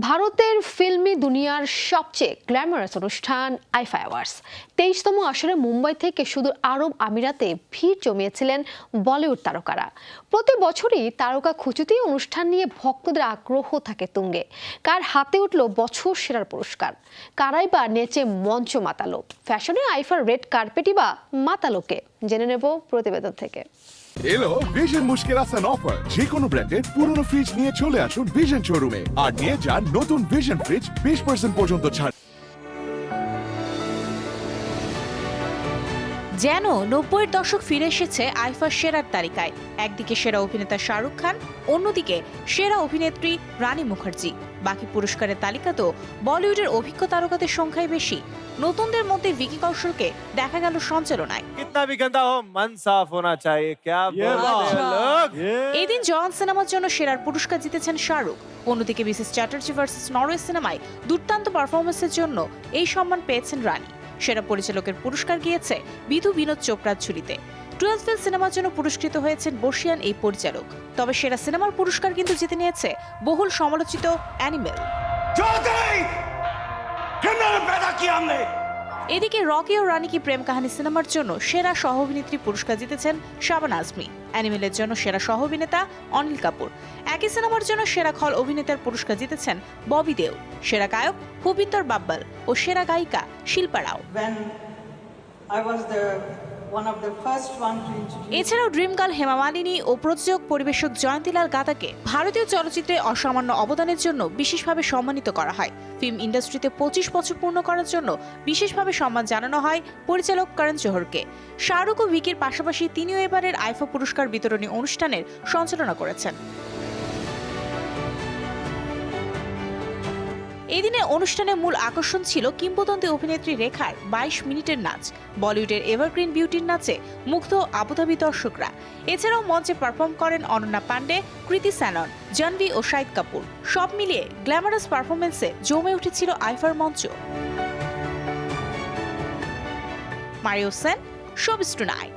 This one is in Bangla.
ভারতের ফিল্মি দুনিয়ার সবচেয়ে গ্ল্যামারাস অনুষ্ঠান আইফা অ্যাওয়ার্ডস তেইশতম আসরে মুম্বাই থেকে শুধু আরব আমিরাতে ভিড় জমিয়েছিলেন বলিউড তারকারা। প্রতি বছরই তারকা খুঁজুতেই অনুষ্ঠান নিয়ে ভক্তদের আগ্রহ থাকে তুঙ্গে। কার হাতে উঠল বছর সেরার পুরস্কার? কারাই বা নেচে মঞ্চ মাতালো? ফ্যাশনে আইফার রেড কার্পেটই বা মাতালোকে? জেনে নেব প্রতিবেদন থেকে। এলো ভিশন মুশকিল আসান অফার যে কোনো ব্র্যান্ডের পুরনো ফ্রিজ নিয়ে চলে আসুন ভিশন শোরুমে আর নিয়ে যান নতুন ভিশন ফ্রিজ বিশ পার্সেন্ট পর্যন্ত ছাড়। যেন নব্বইয়ের দশক ফিরে এসেছে আইফা সেরার তালিকায়। একদিকে সেরা অভিনেতা শাহরুখ খান অন্যদিকে সেরা অভিনেত্রী রানী মুখার্জি। বাকি পুরস্কারের তালিকা তো বলিউডের অভিজ্ঞ তারকাদের সংখ্যাই বেশি। নতুনদের মধ্যে ভিকি কৌশলকে দেখা গেল সঞ্চালনায়। এদিন জওয়ান সিনেমার জন্য সেরার পুরস্কার জিতেছেন শাহরুখ। অন্যদিকে মিসেস চ্যাটার্জি ভার্সেস নরওয়ে সিনেমায় দুর্দান্ত পারফরমেন্সের জন্য এই সম্মান পেয়েছেন রানী। সেরা পরিচালকের পুরস্কার গিয়েছে বিধু বিনোদ চোপড়ার ঝুলিতে। টুয়েলভ ফেল সিনেমার জন্য পুরস্কৃত হয়েছেন বর্ষিয়ান এই পরিচালক। তবে সেরা সিনেমার পুরস্কার কিন্তু জিতে নিয়েছে বহুল সমালোচিত অ্যানিমেল। এদিকে রকি ও রানী কি প্রেম কাহিনী সিনেমার জন্য সেরা সহ অভিনেত্রী পুরস্কার জিতেছেন শাবান আজমি। অ্যানিমেলের জন্য সেরা সহ অভিনেতা অনিল কাপুর। একই সিনেমার জন্য সেরা খল অভিনেতার পুরস্কার জিতেছেন ববি দেও। সেরা গায়ক ভূপিন্দর বাব্বাল ও সেরা গায়িকা শিল্পা রাও। এছাড়াও ড্রিম গার্ল হেমা মালিনী ও প্রযোজক পরিবেশক জয়ন্তীলাল গাদাকে ভারতীয় চলচ্চিত্রে অসামান্য অবদানের জন্য বিশেষভাবে সম্মানিত করা হয়। ফিল্ম ইন্ডাস্ট্রিতে পঁচিশ বছর পূর্ণ করার জন্য বিশেষভাবে সম্মান জানানো হয় পরিচালক করণ জোহরকে। শাহরুখ ও ভিকির পাশাপাশি তিনিও এবারের আইফা পুরস্কার বিতরণী অনুষ্ঠানের সঞ্চালনা করেছেন। এদিনে অনুষ্ঠানের মূল আকর্ষণ ছিল কিংবদন্তি অভিনেত্রী রেখার বাইশ মিনিটের নাচ। বলিউডের এভারগ্রিন বিউটির নাচে মুগ্ধ আবুধাবি দর্শকরা। এছাড়াও মঞ্চে পারফর্ম করেন অনন্যা পান্ডে, কৃতি স্যানন জানভি ও শাহিদ কাপুর। সব মিলিয়ে গ্ল্যামারাস পারফরমেন্সে জমে উঠেছিল আইফার মঞ্চ। Mario Sen showbiz tonight